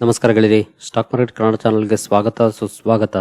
ನಮಸ್ಕಾರ stock market Kannada ಚಾನಲ್ಗೆ ಸ್ವಾಗತ, ಸುಸ್ವಾಗತ.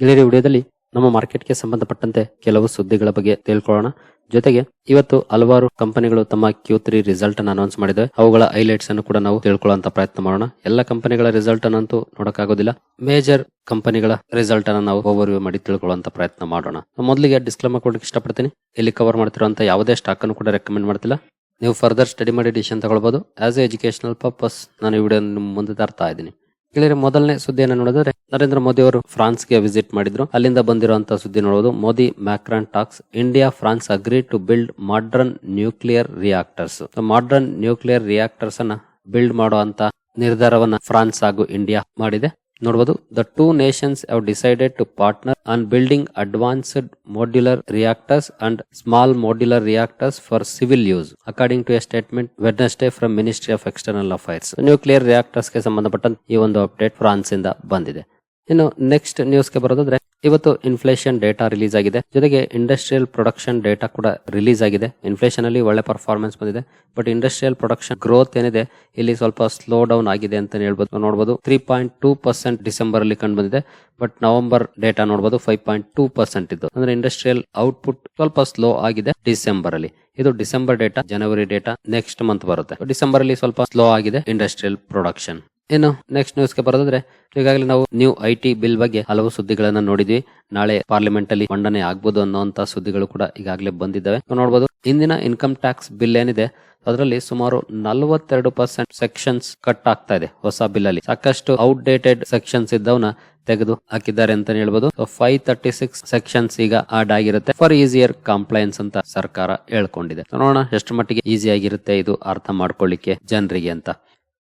ಗೆಳೆಯರಿ, ವಿಡಿಯೋದಲ್ಲಿ ನಮ್ಮ ಮಾರ್ಕೆಟ್ಗೆ ಸಂಬಂಧಪಟ್ಟಂತೆ ಕೆಲವು ಸುದ್ದಿಗಳ ಬಗ್ಗೆ ತಿಳ್ಕೊಳ್ಳೋಣ. ಜೊತೆಗೆ ಇವತ್ತು ಹಲವಾರು ಕಂಪನಿಗಳು ತಮ್ಮ ಕ್ಯೂ ತ್ರೀ ರಿಸಲ್ಟ್ ಅನ್ನು ಅನೌನ್ಸ್ ಮಾಡಿದೆ ಅವುಗಳ ಹೈಲೈಟ್ಸ್ ಅನ್ನು ಕೂಡ ನಾವು ತಿಳ್ಕೊಳ್ಳುವಂತ ಪ್ರಯತ್ನ ಮಾಡೋಣ. ಎಲ್ಲ ಕಂಪನಿಗಳ ರಿಸಲ್ಟ್ ಅನ್ನಂತೂ ನೋಡಕ್ಕಾಗೋದಿಲ್ಲ. ಮೇಜರ್ ಕಂಪನಿಗಳ ರಿಸಲ್ಟ್ ಅನ್ನು ನಾವು ಓವರ್ ಮಾಡಿ ತಿಳ್ಕೊಳ್ಳುವಂತ ಪ್ರಯತ್ನ ಮಾಡೋಣ. ಮೊದಲಿಗೆ ಡಿಸ್ಕ್ಲೇಮರ್ ಕೊಡಕ್ಕೆ ಇಷ್ಟಪಡ್ತೀನಿ. ಇಲ್ಲಿ ಕವರ್ ಮಾಡ್ತಿರುವಂತ ಯಾವುದೇ ಸ್ಟಾಕ್ ಅನ್ನು ಕೂಡ ರೆಕಮೆಂಡ್ ಮಾಡ್ತಿಲ್ಲ. ನೀವು ಫರ್ದರ್ ಸ್ಟಡಿ ಮಾಡಿ ಡಿಸಿಷನ್ ತಗೊಳ್ಬೋದು. ಆಸ್ ಎ ಎಜುಕೇಶನಲ್ ಪರ್ಪಸ್ ನಾನು ಈ ವಿಡಿಯೋ ನಿಮ್ಮ ಮುಂದೆ ತರ್ತಾ ಇದ್ದೀನಿ. ಕೇಳಿದ್ರೆ ಮೊದಲನೇ ಸುದ್ದಿಯನ್ನು ನೋಡಿದ್ರೆ ನರೇಂದ್ರ ಮೋದಿ ಅವರು ಫ್ರಾನ್ಸ್ಗೆ ವಿಸಿಟ್ ಮಾಡಿದ್ರು. ಅಲ್ಲಿಂದ ಬಂದಿರುವಂತಹ ಸುದ್ದಿ ನೋಡೋದು Modi Macron talks India France agree to build modern nuclear reactors modern nuclear reactors ಅನ್ನ ಬಿಲ್ಡ್ ಮಾಡುವಂತ ನಿರ್ಧಾರವನ್ನ ಫ್ರಾನ್ಸ್ ಹಾಗೂ ಇಂಡಿಯಾ ಮಾಡಿದೆ. ನೋಡ್ಬೋದು. The two nations have decided to partner on building advanced modular reactors and small modular reactors for civil use according to a statement Wednesday from ministry of external affairs nuclear ರಿಯಾಕ್ಟರ್ಸ್ಗೆ ಸಂಬಂಧಪಟ್ಟಂತ ಈ ಒಂದು update France ಇಂದ ಬಂದಿದೆ. ಇನ್ನು next ನ್ಯೂಸ್ಗೆ ಬರೋದಾದ್ರೆ ಇವತ್ತು inflation data release ಆಗಿದೆ. ಜೊತೆಗೆ ಇಂಡಸ್ಟ್ರಿಯಲ್ ಪ್ರೊಡಕ್ಷನ್ ಡೇಟಾ ಕೂಡ ರಿಲೀಸ್ ಆಗಿದೆ. ಇನ್ಫ್ಲೇಷನ್ ಅಲ್ಲಿ ಒಳ್ಳೆ ಪರ್ಫಾರ್ಮೆನ್ಸ್ ಬಂದಿದೆ. ಬಟ್ ಇಂಡಸ್ಟ್ರಿಯಲ್ ಪ್ರೊಡಕ್ಷನ್ ಗ್ರೋತ್ ಏನಿದೆ, ಇಲ್ಲಿ ಸ್ವಲ್ಪ ಸ್ಲೋ ಡೌನ್ ಆಗಿದೆ ಅಂತ ಹೇಳ್ಬೋದು. ನೋಡಬಹುದು three point two percent December ಅಲ್ಲಿ ಕಂಡು ಬಂದಿದೆ. ಬಟ್ ನವೆಂಬರ್ ಡೇಟಾ ನೋಡಬಹುದು ಫೈವ್ ಪಾಯಿಂಟ್ ಟೂ ಪರ್ಸೆಂಟ್ ಇದ್ದು. ಅಂದ್ರೆ ಇಂಡಸ್ಟ್ರಿಯಲ್ ಔಟ್ಪುಟ್ ಸ್ವಲ್ಪ ಸ್ಲೋ ಆಗಿದೆ ಡಿಸೆಂಬರ್ ಅಲ್ಲಿ. ಇದು ಡಿಸೆಂಬರ್ ಡೇಟಾ ಜನವರಿ ಡೇಟಾ ನೆಕ್ಸ್ಟ್ ಮಂತ್ ಬರುತ್ತೆ. ಡಿಸೆಂಬರ್ ಅಲ್ಲಿ ಸ್ವಲ್ಪ ಸ್ಲೋ ಆಗಿದೆ ಇಂಡಸ್ಟ್ರಿಯಲ್ ಪ್ರೊಡಕ್ಷನ್ ಇನ್ನು ನೆಕ್ಸ್ಟ್ ನ್ಯೂಸ್ಗೆ ಬರೋದಾದ್ರೆ ಈಗಾಗಲೇ ನಾವು ನ್ಯೂ ಐ ಟಿ ಬಿಲ್ ಬಗ್ಗೆ ಹಲವು ಸುದ್ದಿಗಳನ್ನ ನೋಡಿದ್ವಿ. ನಾಳೆ ಪಾರ್ಲಿಮೆಂಟ್ ಅಲ್ಲಿ ಮಂಡನೆ ಆಗ್ಬೋದು ಅನ್ನೋಂತ ಸುದ್ದಿಗಳು ಕೂಡ ಈಗಾಗಲೇ ಬಂದಿದ್ದಾವೆ. ನೋಡಬಹುದು ಇಂದಿನ ಇನ್ಕಮ್ ಟ್ಯಾಕ್ಸ್ ಬಿಲ್ ಏನಿದೆ, ಅದರಲ್ಲಿ ಸುಮಾರು ನಲವತ್ತೆರಡು ಪರ್ಸೆಂಟ್ ಸೆಕ್ಷನ್ಸ್ ಕಟ್ ಆಗ್ತಾ ಇದೆ ಹೊಸ ಬಿಲ್ ಅಲ್ಲಿ. ಸಾಕಷ್ಟು ಔಟ್ಡೇಟೆಡ್ ಸೆಕ್ಷನ್ಸ್ ಇದ್ದವನ್ನ ತೆಗೆದು ಹಾಕಿದ್ದಾರೆ ಅಂತ ಹೇಳ್ಬೋದು. ಫೈವ್ ತರ್ಟಿ ಸಿಕ್ಸ್ ಸೆಕ್ಷನ್ಸ್ ಈಗ ಆಡ್ ಆಗಿರುತ್ತೆ ಫಾರ್ ಈಸಿಯರ್ ಕಂಪ್ಲೈನ್ಸ್ ಅಂತ ಸರ್ಕಾರ ಹೇಳ್ಕೊಂಡಿದೆ. ನೋಡೋಣ, ಎಷ್ಟು ಮಟ್ಟಿಗೆ ಈಸಿ ಆಗಿರುತ್ತೆ ಇದು ಅರ್ಥ ಮಾಡ್ಕೊಳ್ಳಿಕ್ಕೆ ಜನರಿಗೆ ಅಂತ.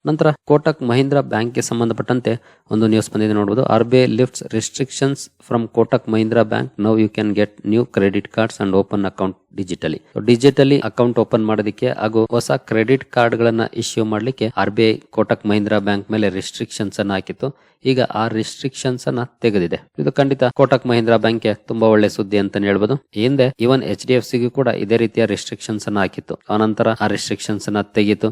ನಂತರ ಕೋಟಕ್ ಮಹೀಂದ್ರ ಬ್ಯಾಂಕ್ಗೆ ಸಂಬಂಧಪಟ್ಟಂತೆ ಒಂದು ನ್ಯೂಸ್ ಬಂದಿದೆ ನೋಡಬಹುದು R B I lifts restrictions from Kotak Mahindra bank. Now you can get new credit cards and open account digitally digitally account open ಮಾಡೋದಕ್ಕೆ ಹಾಗೂ ಹೊಸ ಕ್ರೆಡಿಟ್ ಕಾರ್ಡ್ ಗಳನ್ನ ಇಶ್ಯೂ ಮಾಡಲಿಕ್ಕೆ R B I Kotak Mahindra bank ಮೇಲೆ restrictions ಅನ್ನ ಹಾಕಿತ್ತು. ಈಗ ಆ ರಿಸ್ಟ್ರಿಕ್ಷನ್ಸ್ ಅನ್ನ ತೆಗೆದಿದೆ. ಇದು ಖಂಡಿತ ಕೋಟಕ್ ಮಹೀಂದ್ರ ಬ್ಯಾಂಕ್ಗೆ ತುಂಬಾ ಒಳ್ಳೆ ಸುದ್ದಿ ಅಂತ ಹೇಳ್ಬೋದು. ಹಿಂದೆ ಇವನ್ ಎಚ್ ಡಿ ಎಫ್ ಸಿಗೂ ಕೂಡ ಇದೇ ರೀತಿಯ ರಿಸ್ಟ್ರಿಕ್ಷನ್ಸ್ ಅನ್ನ ಹಾಕಿತ್ತು. ಆನಂತರ ಆ ರಿಸ್ಟ್ರಿಕ್ಷನ್ಸ್ ಅನ್ನ ತೆಗಿತು.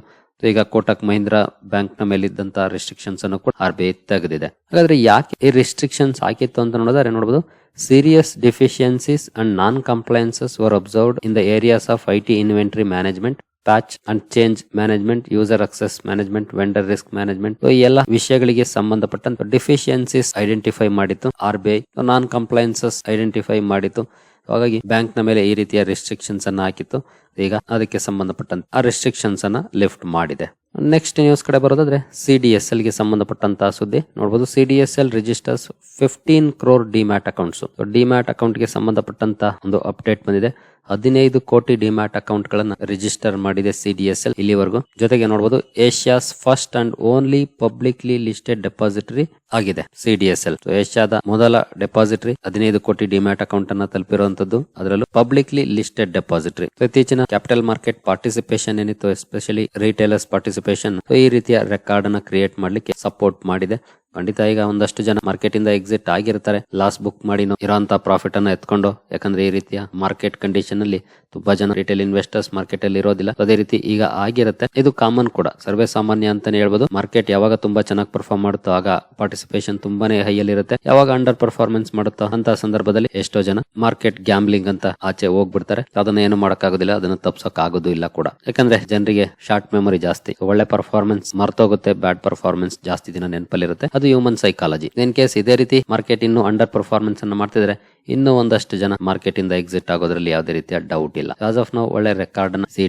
ಈಗ ಕೋಟಕ್ ಮಹೀಂದ್ರ ಬ್ಯಾಂಕ್ನ ಮೇಲಿದ್ದಂತ ರೆಸ್ಟ್ರಿಕ್ಷನ್ಸ್ ಅನ್ನು ಕೂಡ ಆರ್ ಬಿ ತೆಗೆದಿದೆ. ಹಾಗಾದ್ರೆ ಯಾಕೆ ಈ ರೆಸ್ಟ್ರಿಕ್ಷನ್ಸ್ ಹಾಕಿತ್ತು ಅಂತ ನೋಡಿದ್ರೆ ನೋಡಬಹುದು serious deficiencies and non compliances were observed in the areas of I T inventory management patch and change management user access management vendor risk management ಈ ಎಲ್ಲ ವಿಷಯಗಳಿಗೆ ಸಂಬಂಧಪಟ್ಟಂತ ಡಿಫಿಷಿಯನ್ಸೀಸ್ ಐಡೆಂಟಿಫೈ ಮಾಡಿತ್ತು R B I non compliances identify ಮಾಡಿತ್ತು. ಹಾಗಾಗಿ ಬ್ಯಾಂಕ್ನ ಮೇಲೆ ಈ ರೀತಿಯ ರೆಸ್ಟ್ರಿಕ್ಷನ್ಸ್ ಅನ್ನು ಹಾಕಿತ್ತು. ಈಗ ಅದಕ್ಕೆ ಸಂಬಂಧಪಟ್ಟಂತ ಆ ರೆಸ್ಟ್ರಿಕ್ಷನ್ಸ್ ಅನ್ನ ಲಿಫ್ಟ್ ಮಾಡಿದೆ. ನೆಕ್ಸ್ಟ್ ನ್ಯೂಸ್ ಕಡೆ ಬರೋದಾದ್ರೆ ಸಿ ಡಿ ಎಸ್ ಎಲ್ಗೆ ಸಂಬಂಧಪಟ್ಟಂತಹ ಸುದ್ದಿ ನೋಡಬಹುದು C D S L registers fifteen crore demat accounts demat ಅಕೌಂಟ್ಗೆ ಸಂಬಂಧಪಟ್ಟಂತ ಒಂದು ಅಪ್ಡೇಟ್ ಬಂದಿದೆ. ಹದಿನೈದು ಕೋಟಿ ಡಿಮ್ಯಾಟ್ ಅಕೌಂಟ್ ಗಳನ್ನ ರಿಜಿಸ್ಟರ್ ಮಾಡಿದೆ ಸಿಡಿಎಸ್ಎಲ್ ಇಲ್ಲಿವರೆಗೂ. ಜೊತೆಗೆ ನೋಡಬಹುದು Asia's first and only publicly listed depository ಆಗಿದೆ ಸಿಡಿಎಸ್ಎಲ್ ಏಷ್ಯಾದ ಮೊದಲ ಡೆಪಾಸಿಟರಿ ಹದಿನೈದು ಕೋಟಿ ಡಿಮ್ಯಾಟ್ ಅಕೌಂಟ್ ಅನ್ನ ತಲುಪಿರುವಂತದ್ದು. ಅದರಲ್ಲೂ ಪಬ್ಲಿಕ್ಲಿ ಲಿಸ್ಟೆಡ್ ಡೆಪಾಸಿಟರಿ ಇತ್ತೀಚಿನ ಕ್ಯಾಪಿಟಲ್ ಮಾರ್ಕೆಟ್ ಪಾರ್ಟಿಸಿಪೇಷನ್ ಏನಿತ್ತು ಎಸ್ಪೆಷಲಿ ರಿಟೇಲರ್ಸ್ ಪಾರ್ಟಿಸಿಪೇಷನ್ ಈ ರೀತಿಯ ರೆಕಾರ್ಡ್ ಅನ್ನ ಕ್ರಿಯೇಟ್ ಮಾಡ್ಲಿಕ್ಕೆ ಸಪೋರ್ಟ್ ಮಾಡಿದೆ. ಖಂಡಿತ ಈಗ ಒಂದಷ್ಟು ಜನ ಮಾರ್ಕೆಟ್ ಇಂದ ಎಕ್ಸಿಟ್ ಆಗಿರ್ತಾರೆ. ಲಾಸ್ ಬುಕ್ ಮಾಡಿ ಇರೋಂತ ಪ್ರಾಫಿಟ್ ಅನ್ನ ಎತ್ಕೊಂಡು, ಯಾಕಂದ್ರೆ ಈ ರೀತಿಯ ಮಾರ್ಕೆಟ್ ಕಂಡೀಷನ್ ಅಲ್ಲಿ ತುಂಬಾ ಜನ ರಿಟೇಲ್ ಇನ್ವೆಸ್ಟರ್ಸ್ ಮಾರ್ಕೆಟ್ ಅಲ್ಲಿ ಇರೋದಿಲ್ಲ. ಅದೇ ರೀತಿ ಈಗ ಆಗಿರುತ್ತೆ. ಇದು ಕಾಮನ್ ಕೂಡ. ಸರ್ವೇ ಸಾಮಾನ್ಯ ಅಂತಾನೆ ಹೇಳ್ಬೋದು. ಮಾರ್ಕೆಟ್ ಯಾವಾಗ ತುಂಬಾ ಚೆನ್ನಾಗಿ ಪರ್ಫಾರ್ಮ್ ಮಾಡುತ್ತೋ ಆಗ ಪಾರ್ಟಿಸಿಪೇಷನ್ ತುಂಬಾನೇ ಹೈ ಅಲ್ಲಿ ಇರುತ್ತೆ. ಯಾವಾಗ ಅಂಡರ್ ಪರ್ಫಾರ್ಮೆನ್ಸ್ ಮಾಡುತ್ತೋ ಅಂತ ಸಂದರ್ಭದಲ್ಲಿ ಎಷ್ಟೋ ಜನ ಮಾರ್ಕೆಟ್ ಗ್ಯಾಂಬ್ಲಿಂಗ್ ಅಂತ ಆಚೆ ಹೋಗ್ಬಿಡ್ತಾರೆ. ಅದನ್ನ ಏನು ಮಾಡೋಕ್ಕಾಗೋದಿಲ್ಲ. ಅದನ್ನ ತಪ್ಸಕ್ ಆಗೋದು ಇಲ್ಲ ಕೂಡ. ಯಾಕಂದ್ರೆ ಜನರಿಗೆ ಶಾರ್ಟ್ ಮೆಮೊರಿ ಜಾಸ್ತಿ. ಒಳ್ಳೆ ಪರ್ಫಾರ್ಮೆನ್ಸ್ ಮರ್ತೋಗುತ್ತೆ. ಬ್ಯಾಡ್ ಪರ್ಫಾರ್ಮೆನ್ಸ್ ಜಾಸ್ತಿ ದಿನ ನೆನಪಲ್ಲಿರುತ್ತೆ. ಅದು ಹ್ಯೂಮನ್ ಸೈಕಾಲಜಿ ಇನ್ ಕೇಸ್ ಇದೇ ರೀತಿ ಮಾರ್ಕೆಟ್ ಇನ್ನು ಅಂಡರ್ ಪರ್ಫಾರ್ಮೆನ್ಸ್ ಅನ್ನ ಮಾಡ್ತಿದ್ರೆ ಇನ್ನೂ ಒಂದಷ್ಟು ಜನ ಮಾರ್ಕೆಟ್ ಇಂದ ಎಕ್ಸಿಟ್ ಆಗೋದ್ರಲ್ಲಿ ಯಾವುದೇ ರೀತಿಯ ಡೌಟ್ ಇಲ್ಲ. ಆಸ್ ಆಫ್ ನಾವು ಒಳ್ಳೆ ರೆಕಾರ್ಡ್ ಅನ್ನ ಸಿ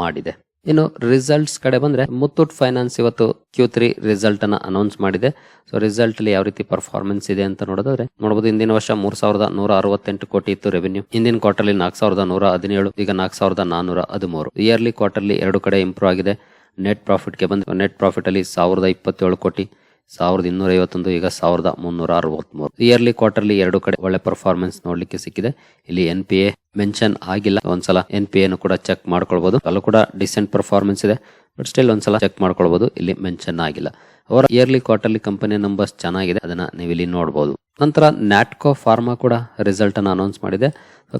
ಮಾಡಿದೆ. ಇನ್ನು ರಿಸಲ್ಟ್ಸ್ ಕಡೆ ಬಂದ್ರೆ ಮುತ್ತೂಟ್ ಫೈನಾನ್ಸ್ ಇವತ್ತು ಕ್ಯೂ ತ್ರೀ ರಿಸಲ್ಟ್ ಅನ್ನ ಅನೌನ್ಸ್ ಮಾಡಿದೆ. ಸೊ ರಿಸಲ್ಟ್ ಅಲ್ಲಿ ಯಾವ ರೀತಿ ಪರ್ಫಾರ್ಮೆನ್ಸ್ ಇದೆ ಅಂತ ನೋಡೋದಾದ್ರೆ ನೋಡಬಹುದು ಹಿಂದಿನ ವರ್ಷ ಮೂರ್ ಸಾವಿರದ ನೂರ ಅರವತ್ತೆಂಟು ಕೋಟಿ ಇತ್ತು ರೆವೆನ್ಯೂ ಹಿಂದಿನ ಕ್ವಾರ್ಟರ್ಲಿ ನಾಲ್ಕು ಸಾವಿರದ ನೂರ ಹದಿನೇಳು, ಈಗ ನಾಲ್ಕು ಸಾವಿರದ ನಾನೂರ ಹದಿಮೂರು. ಇಯರ್ಲಿ ಕ್ವಾರ್ಟರ್ಲಿ ಎರಡು ಕಡೆ ಇಂಪ್ರೂವ್ ಆಗಿದೆ. ನೆಟ್ ಪ್ರಾಫಿಟ್ಗೆ ಬಂದು ನೆಟ್ ಪ್ರಾಫಿಟ್ ಅಲ್ಲಿ ಸಾವಿರದ ಇಪ್ಪತ್ತೇಳು ಕೋಟಿ. ಸಾವಿರದ ಇನ್ನೂರ ಐವತ್ತೊಂದು ಈಗ ಸಾವಿರದ ಮುನ್ನೂರ ಅರವತ್ಮೂರು. ಇಯರ್ಲಿ ಕ್ವಾರ್ಟರ್ಲಿ ಎರಡು ಕಡೆ ಒಳ್ಳೆ ಪರ್ಫಾರ್ಮೆನ್ಸ್ ನೋಡ್ಲಿಕ್ಕೆ ಸಿಕ್ಕಿದೆ. ಇಲ್ಲಿ ಎನ್ ಪಿ ಎ ಮೆನ್ಷನ್ ಆಗಿಲ್ಲ. ಒಂದ್ಸಲ ಎನ್ ಪಿ ಎನ್ನು ಕೂಡ ಚೆಕ್ ಮಾಡ್ಕೊಳ್ಬಹುದು ಅಲ್ಲೂ ಕೂಡ ಡಿಸೆಂಟ್ ಪರ್ಫಾರ್ಮೆನ್ಸ್ ಇದೆ ಬಟ್ ಸ್ಟಿಲ್ ಒಂದ್ಸಲ ಚೆಕ್ ಮಾಡ್ಕೊಳ್ಬಹುದು ಇಲ್ಲಿ ಮೆನ್ಷನ್ ಆಗಿಲ್ಲ. ಅವರ ಇಯರ್ಲಿ ಕ್ವಾರ್ಟರ್ಲಿ ಕಂಪನಿಯ ನಂಬರ್ಸ್ ಚೆನ್ನಾಗಿದೆ. ಅದನ್ನ ನೀವು ಇಲ್ಲಿ ನೋಡಬಹುದು ನಂತರ ನ್ಯಾಟ್ಕೋ ಫಾರ್ಮಾ ಕೂಡ ರಿಸಲ್ಟ್ ಅನ್ನು ಅನೌನ್ಸ್ ಮಾಡಿದೆ.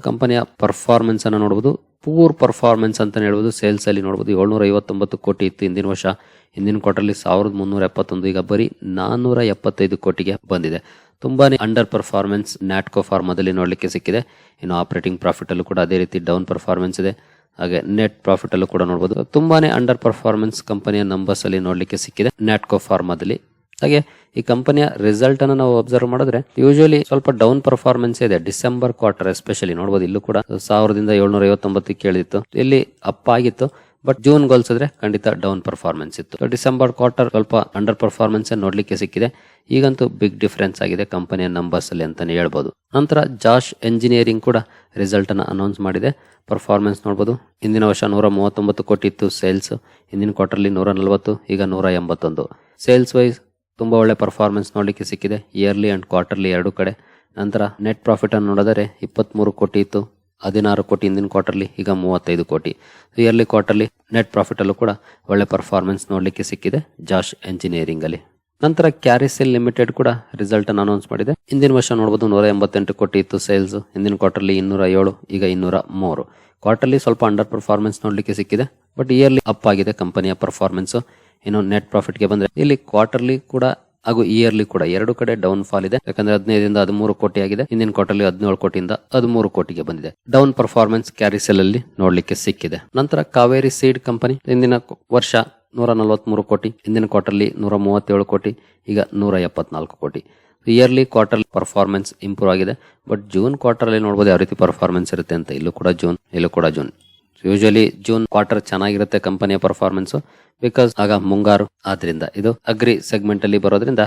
ಕಂಪನಿಯ ಪರ್ಫಾರ್ಮೆನ್ಸ್ ಅನ್ನು ನೋಡಬಹುದು ಪೂರ್ ಪರ್ಫಾರ್ಮೆನ್ಸ್ ಅಂತ ಹೇಳ್ಬೋದು. ಸೇಲ್ಸಲ್ಲಿ ನೋಡ್ಬೋದು. ಏಳ್ನೂರ ಐವತ್ತೊಂಬತ್ತು ಕೋಟಿ ಇತ್ತು ಹಿಂದಿನ ವರ್ಷ. ಹಿಂದಿನ ಕ್ವಾರ್ಟರ್ಲಿ ಸಾವಿರದ ಮುನ್ನೂರ ಎಪ್ಪತ್ತೊಂದು. ಈಗ ಬರೀ ನಾನ್ನೂರ ಎಪ್ಪತ್ತೈದು ಕೋಟಿಗೆ ಬಂದಿದೆ. ತುಂಬಾನೇ ಅಂಡರ್ ಪರ್ಫಾರ್ಮೆನ್ಸ್ ನ್ಯಾಟ್ಕೋ ಫಾರ್ಮದಲ್ಲಿ ನೋಡಲಿಕ್ಕೆ ಸಿಕ್ಕಿದೆ. ಇನ್ನು ಆಪರೇಟಿಂಗ್ ಪ್ರಾಫಿಟಲ್ಲೂ ಕೂಡ ಅದೇ ರೀತಿ ಡೌನ್ ಪರ್ಫಾರ್ಮೆನ್ಸ್ ಇದೆ. ಹಾಗೆ ನೆಟ್ ಪ್ರಾಫಿಟ್ ಅಲ್ಲೂ ಕೂಡ ನೋಡಬಹುದು ತುಂಬಾನೇ ಅಂಡರ್ ಪರ್ಫಾರ್ಮೆನ್ಸ್ ಕಂಪನಿಯ ನಂಬರ್ಸ್ ಅಲ್ಲಿ ನೋಡಲಿಕ್ಕೆ ಸಿಕ್ಕಿದೆ. ನ್ಯಾಟ್ಕೋ ಫಾರ್ಮಾದಲ್ಲಿ ಹಾಗೆ ಈ ಕಂಪನಿಯ ರಿಸಲ್ಟ್ ಅನ್ನು ನಾವು ಅಬ್ಸರ್ವ್ ಮಾಡಿದ್ರೆ ಯೂಶುವಲಿ ಸ್ವಲ್ಪ ಡೌನ್ ಪರ್ಫಾರ್ಮೆನ್ಸ್ ಇದೆ. ಡಿಸೆಂಬರ್ ಕ್ವಾರ್ಟರ್ ಎಸ್ಪೆಷಲಿ ನೋಡಬಹುದು ಇಲ್ಲೂ ಕೂಡ. ಸಾವಿರದಿಂದ ಏಳ್ನೂರ ಐವತ್ತೊಂಬತ್ತು ಕೇಳಿತ್ತು ಇಲ್ಲಿ ಅಪ್ ಆಗಿತ್ತು. ಬಟ್ ಜೂನ್ ಹೋಲಿಸಿದ್ರೆ ಖಂಡಿತ ಡೌನ್ ಪರ್ಫಾರ್ಮೆನ್ಸ್ ಇತ್ತು. ಡಿಸೆಂಬರ್ ಕ್ವಾರ್ಟರ್ ಸ್ವಲ್ಪ ಅಂಡರ್ ಪರ್ಫಾರ್ಮೆನ್ಸ್ ನೋಡ್ಲಿಕ್ಕೆ ಸಿಕ್ಕಿದೆ. ಈಗಂತೂ ಬಿಗ್ ಡಿಫರೆನ್ಸ್ ಆಗಿದೆ ಕಂಪನಿಯ ನಂಬರ್ಸ್ ಅಲ್ಲಿ ಅಂತಾನೆ ಹೇಳ್ಬೋದು. ನಂತರ ಜಾಶ್ ಎಂಜಿನಿಯರಿಂಗ್ ಕೂಡ ರಿಸಲ್ಟ್ ಅನ್ನ ಅನೌನ್ಸ್ ಮಾಡಿದೆ. ಪರ್ಫಾರ್ಮೆನ್ಸ್ ನೋಡಬಹುದು ಹಿಂದಿನ ವರ್ಷ ನೂರ ಮೂವತ್ತೊಂಬತ್ತು ಕೋಟಿ ಇತ್ತು ಸೇಲ್ಸ್ ಹಿಂದಿನ ಕ್ವಾರ್ಟರ್ಲಿ ನೂರ ನಲವತ್ತು ಈಗ ನೂರ ಎಂಬತ್ತೊಂದು ಸೇಲ್ಸ್ ವೈಸ್ ತುಂಬಾ ಒಳ್ಳೆ ಪರ್ಫಾರ್ಮೆನ್ಸ್ ನೋಡಲಿಕ್ಕೆ ಸಿಕ್ಕಿದೆ ಇಯರ್ಲಿ ಆ್ಯಂಡ್ ಕ್ವಾರ್ಟರ್ಲಿ ಎರಡು ಕಡೆ. ನಂತರ ನೆಟ್ ಪ್ರಾಫಿಟನ್ನು ನೋಡಿದರೆ ಇಪ್ಪತ್ಮೂರು ಕೋಟಿ ಇತ್ತು, ಹದಿನಾರು ಕೋಟಿ ಹಿಂದಿನ ಕ್ವಾರ್ಟರ್ಲಿ ಈಗ ಮೂವತ್ತೈದು ಕೋಟಿ. ಇಯರ್ಲಿ ಕ್ವಾರ್ಟರ್ಲಿ ನೆಟ್ ಪ್ರಾಫಿಟಲ್ಲೂ ಕೂಡ ಒಳ್ಳೆ ಪರ್ಫಾರ್ಮೆನ್ಸ್ ನೋಡಲಿಕ್ಕೆ ಸಿಕ್ಕಿದೆ ಜಾಶ್ ಎಂಜಿನಿಯರಿಂಗಲ್ಲಿ ನಂತರ ಕ್ಯಾರಿಸೆಲ್ ಲಿಮಿಟೆಡ್ ಕೂಡ ರಿಸಲ್ಟ್ ಅನ್ನು ಅನೌನ್ಸ್ ಮಾಡಿದೆ. ಹಿಂದಿನ ವರ್ಷ ನೋಡಬಹುದು ನೂರ ಎಂಬತ್ತೆಂಟು ಕೋಟಿ ಇತ್ತು ಸೇಲ್ಸ್ ಹಿಂದಿನ ಕ್ವಾರ್ಟರ್ಲಿ ಇನ್ನೂರ ಏಳು, ಈಗ ಇನ್ನೂರ ಮೂರು. ಕ್ವಾರ್ಟರ್ಲಿ ಸ್ವಲ್ಪ ಅಂಡರ್ ಪರ್ಫಾರ್ಮೆನ್ಸ್ ನೋಡಲಿಕ್ಕೆ ಸಿಕ್ಕಿದೆ ಬಟ್ ಇಯರ್ಲಿ ಅಪ್ ಆಗಿದೆ ಕಂಪನಿಯ ಪರ್ಫಾರ್ಮೆನ್ಸ್ ಇನ್ನು ನೆಟ್ ಪ್ರಾಫಿಟ್ಗೆ ಬಂದ್ರೆ. ಇಲ್ಲಿ ಕ್ವಾರ್ಟರ್ಲಿ ಕೂಡ ಹಾಗೂ ಇಯರ್ಲಿ ಕೂಡ ಎರಡು ಕಡೆ ಡೌನ್ ಫಾಲ್ ಇದೆ. ಯಾಕಂದ್ರೆ ಹದಿನೈದರಿಂದ ಹದಿಮೂರು ಕೋಟಿ ಆಗಿದೆ. ಹಿಂದಿನ ಕ್ವಾರ್ಟರ್ಲಿ ಹದಿನೇಳು ಕೋಟಿಯಿಂದ ಹದಿಮೂರು ಕೋಟಿಗೆ ಬಂದಿದೆ. ಡೌನ್ ಪರ್ಫಾರ್ಮೆನ್ಸ್ ಕ್ಯಾರಿಸೆಲ್ ಅಲ್ಲಿ ನೋಡ್ಲಿಕ್ಕೆ ಸಿಕ್ಕಿದೆ. ನಂತರ ಕಾವೇರಿ ಸೀಡ್ ಕಂಪನಿ ಹಿಂದಿನ ವರ್ಷ ನೂರ ನಲವತ್ಮೂರು ಕೋಟಿ, ಹಿಂದಿನ ಕ್ವಾರ್ಟರ್ಲಿ ನೂರ ಮೂವತ್ತೇಳು ಕೋಟಿ, ಈಗ ನೂರ ಎಪ್ಪತ್ನಾಲ್ಕು ಕೋಟಿ. ಇಯರ್ಲಿ ಕ್ವಾರ್ಟರ್ ಪರ್ಫಾರ್ಮೆನ್ಸ್ ಇಂಪ್ರೂವ್ ಆಗಿದೆ. ಬಟ್ ಜೂನ್ ಕ್ವಾರ್ಟರ್ ಅಲ್ಲಿ ನೋಡಬಹುದು ಯಾವ ರೀತಿ ಪರ್ಫಾರ್ಮೆನ್ಸ್ ಇರುತ್ತೆ ಅಂತ. ಇಲ್ಲೂ ಕೂಡ ಜೂನ್ ಇಲ್ಲೂ ಕೂಡ ಜೂನ್ ಯೂಶಲಿ ಜೂನ್ ಕ್ವಾರ್ಟರ್ ಚೆನ್ನಾಗಿರುತ್ತೆ ಕಂಪನಿಯ ಪರ್ಫಾರ್ಮೆನ್ಸ್ ಬಿಕಾಸ್ ಆಗ ಮುಂಗಾರು ಆದ್ರಿಂದ ಇದು ಅಗ್ರಿ ಸೆಗ್ಮೆಂಟ್ ಅಲ್ಲಿ ಬರೋದ್ರಿಂದ,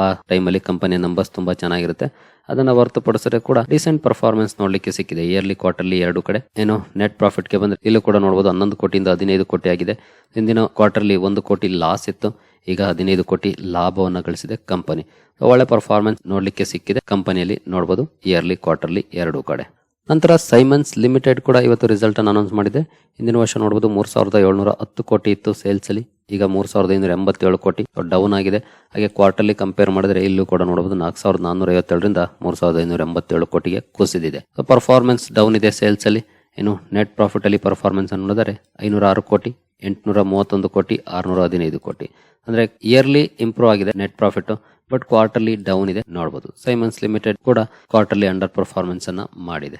ಆ ಟೈಮಲ್ಲಿ ಕಂಪನಿಯ ನಂಬರ್ಸ್ ತುಂಬಾ ಚೆನ್ನಾಗಿರುತ್ತೆ. ಅದನ್ನ ಹೊರತುಪಡಿಸಿದ್ರೆ ಕೂಡ ರೀಸೆಂಟ್ ಪರ್ಫಾರ್ಮೆನ್ಸ್ ನೋಡ್ಲಿಕ್ಕೆ ಸಿಕ್ಕಿದೆ. ಇಯರ್ಲಿ ಕ್ವಾರ್ಟರ್ಲಿ ಎರಡು ಕಡೆ. ಏನು ನೆಟ್ ಪ್ರಾಫಿಟ್ಗೆ ಬಂದ್ರೆ ಇಲ್ಲೂ ಕೂಡ ನೋಡಬಹುದು ಹನ್ನೊಂದು ಕೋಟಿಯಿಂದ ಹದಿನೈದು ಕೋಟಿ ಆಗಿದೆ. ಹಿಂದಿನ ಕ್ವಾರ್ಟರ್ಲಿ ಒಂದು ಕೋಟಿ ಲಾಸ್ ಇತ್ತು. ಈಗ ಹದಿನೈದು ಕೋಟಿ ಲಾಭವನ್ನು ಗಳಿಸಿದೆ ಕಂಪನಿ ಒಳ್ಳೆ ಪರ್ಫಾರ್ಮೆನ್ಸ್ ನೋಡ್ಲಿಕ್ಕೆ ಸಿಕ್ಕಿದೆ. ಕಂಪನಿಯಲ್ಲಿ ನೋಡಬಹುದು ಇಯರ್ಲಿ ಕ್ವಾರ್ಟರ್ಲಿ ಎರಡು ಕಡೆ. ನಂತರ ಸೈಮನ್ಸ್ ಲಿಮಿಟೆಡ್ ಕೂಡ ಇವತ್ತು ರಿಸಲ್ಟ್ ಅನ್ನು ಅನೌನ್ಸ್ ಮಾಡಿದೆ. ಹಿಂದಿನ ವರ್ಷ ನೋಡಬಹುದು ಮೂರ್ ಸಾವಿರದ ಏಳ್ನೂರ ಹತ್ತು ಕೋಟಿ ಇತ್ತು ಸೇಲ್ಸ್ ಅಲ್ಲಿ. ಈಗ ಮೂರ್ ಸಾವಿರದ ಐನೂರ ಎಂಬತ್ತೇಳು ಕೋಟಿ. ಡೌನ್ ಆಗಿದೆ. ಹಾಗೆ ಕ್ವಾರ್ಟರ್ಲಿ ಕಂಪೇರ್ ಮಾಡಿದ್ರೆ ಇಲ್ಲೂ ಕೂಡ ನೋಡಬಹುದು ನಾಲ್ಕು ಸಾವಿರದ ನಾನ್ನೂರ ಐವತ್ತೇಳರಿಂದ ಮೂರು ಸಾವಿರದ ಐನೂರ ಎಂಬತ್ತೇಳು ಕೋಟಿಗೆ ಕುಸಿದಿದೆ. ಪರ್ಫಾರ್ಮೆನ್ಸ್ ಡೌನ್ ಇದೆ ಸೇಲ್ಸ್ ಅಲ್ಲಿ. ಇನ್ನು ನೆಟ್ ಪ್ರಾಫಿಟ್ ಅಲ್ಲಿ ಪರ್ಫಾರ್ಮೆನ್ಸ್ ಅನ್ನು ನೋಡಿದರೆ ಐನೂರ ಆರು ಕೋಟಿ, ಎಂಟುನೂರ ಮೂವತ್ತೊಂದು ಕೋಟಿ, ಆರುನೂರ ಹದಿನೈದು ಕೋಟಿ. ಅಂದ್ರೆ ಇಯರ್ಲಿ ಇಂಪ್ರೂವ್ ಆಗಿದೆ net profit but quarterly down ಇದೆ ನೋಡಬಹುದು ಸೈಮನ್ಸ್ ಲಿಮಿಟೆಡ್ ಕೂಡ ಕ್ವಾರ್ಟರ್ಲಿ ಅಂಡರ್ ಪರ್ಫಾರ್ಮೆನ್ಸ್ ಅನ್ನ ಮಾಡಿದೆ.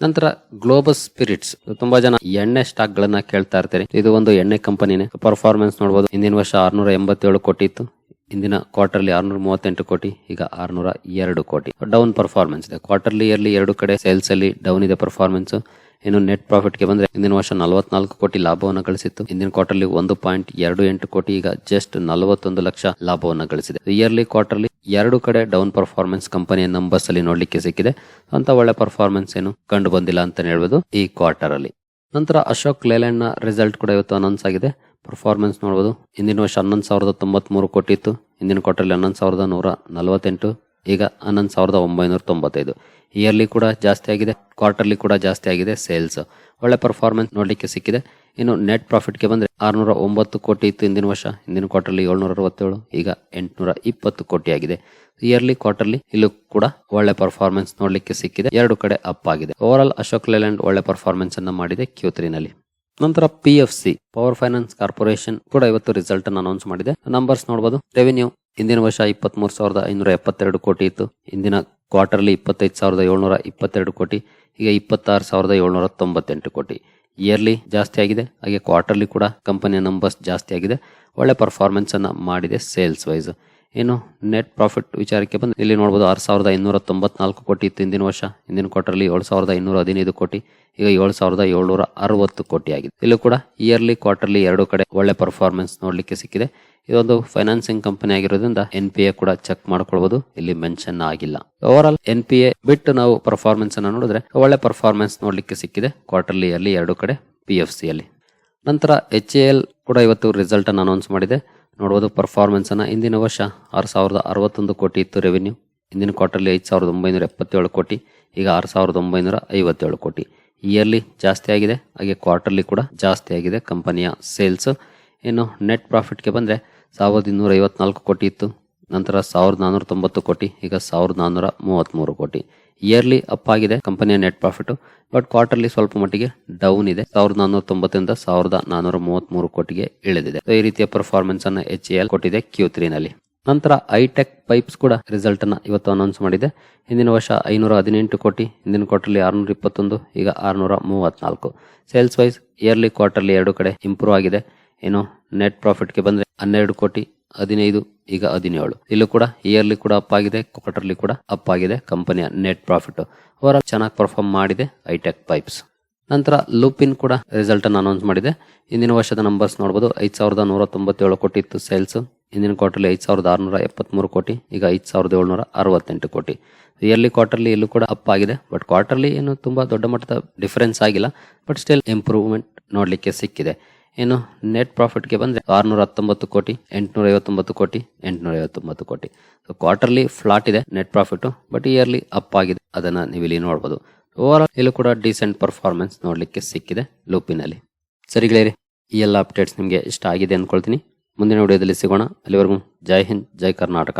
ನಂತರ ಗ್ಲೋಬಲ್ ಸ್ಪಿರಿಟ್ಸ್ ತುಂಬಾ ಜನ ಎಣ್ಣೆ ಸ್ಟಾಕ್ ಗಳನ್ನ ಕೇಳ್ತಾ ಇರ್ತಾರೆ. ಇದು ಒಂದು ಎಣ್ಣೆ ಕಂಪನಿನೇ. ಪರ್ಫಾರ್ಮೆನ್ಸ್ ನೋಡಬಹುದು ಹಿಂದಿನ ವರ್ಷ ಆರ್ನೂರ ಎಂಬತ್ತೇಳು ಕೋಟಿ ಇತ್ತು. ಇಂದಿನ ಕ್ವಾರ್ಟರ್ಲಿ ಆರ್ನೂರ ಮೂವತ್ತೆಂಟು ಕೋಟಿ, ಈಗ ಆರ್ನೂರ ಎರಡು ಕೋಟಿ. ಡೌನ್ ಪರ್ಫಾರ್ಮೆನ್ಸ್ ಇದೆ. ಕ್ವಾರ್ಟರ್ಲಿ ಇಯರ್ಲಿ ಎರಡು ಕಡೆ ಸೇಲ್ಸ್ ಅಲ್ಲಿ ಡೌನ್ ಇದೆ ಪರ್ಫಾರ್ಮೆನ್ಸ್ ಇನ್ನು ನೆಟ್ ಪ್ರಾಫಿಟ್ಗೆ ಬಂದ್ರೆ ಹಿಂದಿನ ವರ್ಷ ನಲವತ್ನಾಲ್ಕು ಕೋಟಿ ಲಾಭವನ್ನು ಗಳಿಸಿತ್ತು. ಹಿಂದಿನ ಕ್ವಾರ್ಟರ್ಲಿ ಒಂದು ಪಾಯಿಂಟ್ ಎರಡು ಎಂಟು ಕೋಟಿ, ಈಗ ಜಸ್ಟ್ ನಲವತ್ತೊಂದು ಲಕ್ಷ ಲಾಭವನ್ನು ಗಳಿಸಿದೆ. ಇಯರ್ಲಿ ಕ್ವಾರ್ಟರ್ಲಿ ಎರಡು ಕಡೆ ಡೌನ್ ಪರ್ಫಾರ್ಮೆನ್ಸ್ ಕಂಪನಿಯ ನಂಬರ್ಸ್ ಅಲ್ಲಿ ನೋಡ್ಲಿಕ್ಕೆ ಸಿಕ್ಕಿದೆ. ಅಂತ ಒಳ್ಳೆ ಪರ್ಫಾರ್ಮೆನ್ಸ್ ಏನು ಕಂಡು ಬಂದಿಲ್ಲ ಅಂತ ಹೇಳ್ಬೋದು ಈ ಕ್ವಾರ್ಟರ್ ಅಲ್ಲಿ. ನಂತರ ಅಶೋಕ್ ಲೇಲ್ಯಾಂಡ್ನ ರಿಸಲ್ಟ್ ಕೂಡ ಇವತ್ತು ಅನೌನ್ಸ್ ಆಗಿದೆ. ಪರ್ಫಾರ್ಮೆನ್ಸ್ ನೋಡಬಹುದು ಹಿಂದಿನ ವರ್ಷ ಹನ್ನೊಂದು ಸಾವಿರದ ತೊಂಬತ್ಮೂರು ಕೋಟಿ ಇತ್ತು. ಹಿಂದಿನ ಕ್ವಾರ್ಟರ್ಲಿ ಹನ್ನೊಂದು ಸಾವಿರದ ನೂರ ನಲವತ್ತೆಂಟು. ಈಗ ಹನ್ನೊಂದು ಸಾವಿರದ ಒಂಬೈನೂರ ತೊಂಬತ್ತೈದು. ಇಯರ್ಲಿ ಕೂಡ ಜಾಸ್ತಿ ಆಗಿದೆ ಕ್ವಾರ್ಟರ್ಲಿ ಕೂಡ ಜಾಸ್ತಿ ಆಗಿದೆ ಸೇಲ್ಸ್ ಒಳ್ಳೆ ಪರ್ಫಾರ್ಮೆನ್ಸ್ ನೋಡಲಿಕ್ಕೆ ಸಿಕ್ಕಿದೆ. ಇನ್ನು ನೆಟ್ ಪ್ರಾಫಿಟ್ಗೆ ಬಂದ್ರೆ ಆರ್ನೂರ ಒಂಬತ್ತು ಕೋಟಿ ಇತ್ತು ಹಿಂದಿನ ವರ್ಷ, ಹಿಂದಿನ ಕ್ವಾರ್ಟರ್ಲಿ ಏಳ್ನೂರ ಅರವತ್ತೇಳು, ಈಗ ಎಂಟುನೂರ ಇಪ್ಪತ್ತು ಕೋಟಿ ಆಗಿದೆ. ಇಯರ್ಲಿ ಕ್ವಾರ್ಟರ್ಲಿ ಇಲ್ಲೂ ಕೂಡ ಒಳ್ಳೆ ಪರ್ಫಾರ್ಮೆನ್ಸ್ ನೋಡಲಿಕ್ಕೆ ಸಿಕ್ಕಿದೆ. ಎರಡು ಕಡೆ ಅಪ್ ಆಗಿದೆ. ಓವರ್ ಆಲ್ ಅಶೋಕ್ ಲೇಲ್ಯಾಂಡ್ ಒಳ್ಳೆ ಪರ್ಫಾರ್ಮೆನ್ಸ್ ಅನ್ನು ಮಾಡಿದೆ ಕ್ಯೂ ತ್ರೀನಲ್ಲಿ ನಂತರ P F C power finance corporation ಕೂಡ ಇವತ್ತು ರಿಸಲ್ಟ್ ಅನ್ನು ಅನೌನ್ಸ್ ಮಾಡಿದೆ. ನಂಬರ್ಸ್ ನೋಡಬಹುದು ರೆವೆನ್ಯೂ ಹಿಂದಿನ ವರ್ಷ ಇಪ್ಪತ್ತ್ ಮೂರು ಸಾವಿರದ ಐನೂರ ಎಪ್ಪತ್ತೆರಡು ಕೋಟಿ ಇತ್ತು. ಇಂದಿನ ಕ್ವಾರ್ಟರ್ಲಿ ಇಪ್ಪತ್ತೈದು ಸಾವಿರದ ಏಳ್ನೂರ ಇಪ್ಪತ್ತೆರಡು ಕೋಟಿ, ಈಗ ಇಪ್ಪತ್ತಾರು ಸಾವಿರದ ಏಳ್ನೂರ ತೊಂಬತ್ತೆಂಟು ಕೋಟಿ. ಇಯರ್ಲಿ ಜಾಸ್ತಿ ಆಗಿದೆ. ಹಾಗೆ ಕ್ವಾರ್ಟರ್ಲಿ ಕೂಡ ಕಂಪನಿಯ ನಂಬರ್ಸ್ ಜಾಸ್ತಿ ಆಗಿದೆ. ಒಳ್ಳೆ ಪರ್ಫಾರ್ಮೆನ್ಸನ್ನು ಮಾಡಿದೆ ಸೇಲ್ಸ್ ವೈಸ್ ಏನು ನೆಟ್ ಪ್ರಾಫಿಟ್ ವಿಚಾರಕ್ಕೆ ಬಂದು ಇಲ್ಲಿ ನೋಡ್ಬೋದು ಆರು ಸಾವಿರದ ಐನೂರ ತೊಂಬತ್ನಾಲ್ಕು ಕೋಟಿ ಇತ್ತು ಹಿಂದಿನ ವರ್ಷ, ಹಿಂದಿನ ಕ್ವಾರ್ಟರ್ಲಿ ಏಳು ಸಾವಿರದ ಇನ್ನೂರ ಹದಿನೈದು ಕೋಟಿ, ಈಗ ಏಳು ಸಾವಿರದ ಏಳ್ನೂರ ಅರವತ್ತು ಕೋಟಿ ಆಗಿದೆ. ಇಲ್ಲೂ ಕೂಡ ಇಯರ್ಲಿ ಕ್ವಾರ್ಟರ್ಲಿ ಎರಡು ಕಡೆ ಒಳ್ಳೆ ಪರ್ಫಾರ್ಮೆನ್ಸ್ ನೋಡಲಿಕ್ಕೆ ಸಿಕ್ಕಿದೆ. ಇದೊಂದು ಫೈನಾನ್ಸಿಂಗ್ ಕಂಪನಿ ಆಗಿರೋದ್ರಿಂದ ಎನ್ ಪಿ ಎ ಕೂಡ ಚೆಕ್ ಮಾಡ್ಕೊಳ್ಬಹುದು ಇಲ್ಲಿ ಮೆನ್ಷನ್ ಆಗಿಲ್ಲ. Over all N P A ಬಿಟ್ಟು ನಾವು ಪರ್ಫಾರ್ಮೆನ್ಸ್ ಅನ್ನ ನೋಡಿದ್ರೆ ಒಳ್ಳೆ ಪರ್ಫಾರ್ಮೆನ್ಸ್ ನೋಡಲಿಕ್ಕೆ ಸಿಕ್ಕಿದೆ. ಕ್ವಾರ್ಟರ್ಲಿ ಅಲ್ಲಿ ಎರಡು ಕಡೆ ಪಿ ಎಫ್ ಸಿ ಅಲ್ಲಿ. ನಂತರ ಎಚ್ ಎ ಎಲ್ ಕೂಡ ಇವತ್ತು ರಿಸಲ್ಟ್ ಅನ್ನು ಅನೌನ್ಸ್ ಮಾಡಿದೆ. ನೋಡಬಹುದು ಪರ್ಫಾರ್ಮೆನ್ಸನ್ನು ಇಂದಿನ ವರ್ಷ ಆರು ಸಾವಿರದ ಅರವತ್ತೊಂದು ಕೋಟಿ ಇತ್ತು ರೆವೆನ್ಯೂ ಇಂದಿನ ಕ್ವಾರ್ಟರ್ಲಿ ಐದು ಸಾವಿರದ ಒಂಬೈನೂರ ಎಪ್ಪತ್ತೇಳು ಕೋಟಿ, ಈಗ ಆರು ಸಾವಿರದ ಒಂಬೈನೂರ ಐವತ್ತೇಳು ಕೋಟಿ. ಇಯರ್ಲಿ ಜಾಸ್ತಿ ಆಗಿದೆ, ಹಾಗೆ ಕ್ವಾರ್ಟರ್ಲಿ ಕೂಡ ಜಾಸ್ತಿ ಆಗಿದೆ ಕಂಪನಿಯ ಸೇಲ್ಸು ಇನ್ನು ನೆಟ್ ಪ್ರಾಫಿಟ್ಗೆ ಬಂದರೆ ಸಾವಿರದ ಇನ್ನೂರ ಐವತ್ನಾಲ್ಕು ಕೋಟಿ ಇತ್ತು, ನಂತರ ಸಾವಿರದ ನಾನ್ನೂರ ತೊಂಬತ್ತು ಕೋಟಿ, ಈಗ ಸಾವಿರದ ನಾನ್ನೂರ ಮೂವತ್ತ್ಮೂರು ಕೋಟಿ. ಇಯರ್ಲಿ ಅಪ್ ಆಗಿದೆ ಕಂಪನಿಯ ನೆಟ್ ಪ್ರಾಫಿಟ್ ಬಟ್ ಕ್ವಾರ್ಟರ್ಲಿ ಸ್ವಲ್ಪ ಮಟ್ಟಿಗೆ ಡೌನ್ ಇದೆ. ಸಾವಿರದ ನಾನೂರ ತೊಂಬತ್ತರಿಂದ ಸಾವಿರದ ನಾನ್ನೂರ ಮೂವತ್ಮೂರು ಕೋಟಿಗೆ ಇಳಿದಿದೆ. ಈ ರೀತಿಯ ಪರ್ಫಾರ್ಮೆನ್ಸ್ ಅನ್ನ ಎಚ್ ಎಲ್ ಕೊಟ್ಟಿದೆ ಕ್ಯೂ ತ್ರೀ ನಲ್ಲಿ. ನಂತರ ಐಟೆಕ್ ಪೈಪ್ಸ್ ಕೂಡ ರಿಸಲ್ಟ್ ಅನ್ನ ಇವತ್ತು ಅನೌನ್ಸ್ ಮಾಡಿದೆ. ಹಿಂದಿನ ವರ್ಷ ಐನೂರ ಹದಿನೆಂಟು ಕೋಟಿ, ಹಿಂದಿನ ಕ್ವಾರ್ಟರ್ಲಿ ಆರ್ನೂರ ಇಪ್ಪತ್ತೊಂದು, ಈಗ ಆರ್ನೂರ ಮೂವತ್ನಾಲ್ಕು ಸೇಲ್ಸ್ ವೈಸ್ ಇಯರ್ಲಿ ಕ್ವಾರ್ಟರ್ಲಿ ಎರಡು ಕಡೆ ಇಂಪ್ರೂವ್ ಆಗಿದೆ. ಏನು ನೆಟ್ ಪ್ರಾಫಿಟ್ಗೆ ಬಂದ್ರೆ ಹನ್ನೆರಡು ಕೋಟಿ ಹದಿನೈದು, ಈಗ ಹದಿನೇಳು. ಇಲ್ಲೂ ಕೂಡ ಇಯರ್ಲಿ ಕೂಡ ಅಪ್ ಆಗಿದೆ ಕ್ವಾರ್ಟರ್ಲಿ ಕೂಡ ಅಪ್ ಆಗಿದೆ ಕಂಪನಿಯ ನೆಟ್ ಪ್ರಾಫಿಟ್ ಅವರ ಚೆನ್ನಾಗಿ ಪರ್ಫಾರ್ಮ್ ಮಾಡಿದೆ ಐಟೆಕ್ ಪೈಪ್ಸ್ ನಂತರ ಲೂಪಿನ್ ಕೂಡ ರಿಸಲ್ಟ್ ಅನ್ನು ಅನೌನ್ಸ್ ಮಾಡಿದೆ. ಹಿಂದಿನ ವರ್ಷದ ನಂಬರ್ಸ್ ನೋಡಬಹುದು ಐದ್ ಸಾವಿರದ ನೂರ ತೊಂಬತ್ತೇಳು ಕೋಟಿ ಇತ್ತು ಸೇಲ್ಸ್ ಇಂದಿನ ಕ್ವಾರ್ಟರ್ಲಿ ಐದ್ ಸಾವಿರದ ಆರುನೂರ ಎಪ್ಪತ್ಮೂರು ಕೋಟಿ, ಈಗ ಐದ್ ಸಾವಿರದ ಏಳ್ನೂರ ಅರವತ್ತೆಂಟು ಕೋಟಿ. ಇಯರ್ಲಿ ಕ್ವಾರ್ಟರ್ಲಿ ಇಲ್ಲೂ ಕೂಡ ಅಪ್ ಆಗಿದೆ ಬಟ್ ಕ್ವಾರ್ಟರ್ಲಿ ಏನು ತುಂಬಾ ದೊಡ್ಡ ಮಟ್ಟದ ಡಿಫರೆನ್ಸ್ ಆಗಿಲ್ಲ ಬಟ್ ಸ್ಟಿಲ್ ಇಂಪ್ರೂವ್ಮೆಂಟ್ ನೋಡಲಿಕ್ಕೆ ಸಿಕ್ಕಿದೆ. ಏನು ನೆಟ್ ಪ್ರಾಫಿಟ್ಗೆ ಬಂದರೆ ಆರ್ನೂರ ಹತ್ತೊಂಬತ್ತು ಕೋಟಿ ಎಂಟುನೂರ ಐವತ್ತೊಂಬತ್ತು ಕೋಟಿ ಎಂಟುನೂರ ಐವತ್ತೊಂಬತ್ತು ಕೋಟಿ. ಸೊ ಕ್ವಾರ್ಟರ್ಲಿ ಫ್ಲಾಟ್ ಇದೆ net profit but yearly up ಆಗಿದೆ. ಅದನ್ನ ನೀವು ಇಲ್ಲಿ ನೋಡಬಹುದು ಓವರ್ ಇಲ್ಲೂ ಕೂಡ ಡೀಸೆಂಟ್ ಪರ್ಫಾರ್ಮೆನ್ಸ್ ನೋಡ್ಲಿಕ್ಕೆ ಸಿಕ್ಕಿದೆ ಲೂಪಿನಲ್ಲಿ. ಸರಿ ಗೆಳೆಯರಿ, ಈ ಎಲ್ಲ ಅಪ್ಡೇಟ್ಸ್ ನಿಮಗೆ ಇಷ್ಟ ಆಗಿದೆ ಅಂದ್ಕೊಳ್ತೀನಿ ಮುಂದಿನ ವಿಡಿಯೋದಲ್ಲಿ ಸಿಗೋಣ. ಅಲ್ಲಿವರೆಗೂ ಜೈ ಹಿಂದ್, ಜೈ ಕರ್ನಾಟಕ.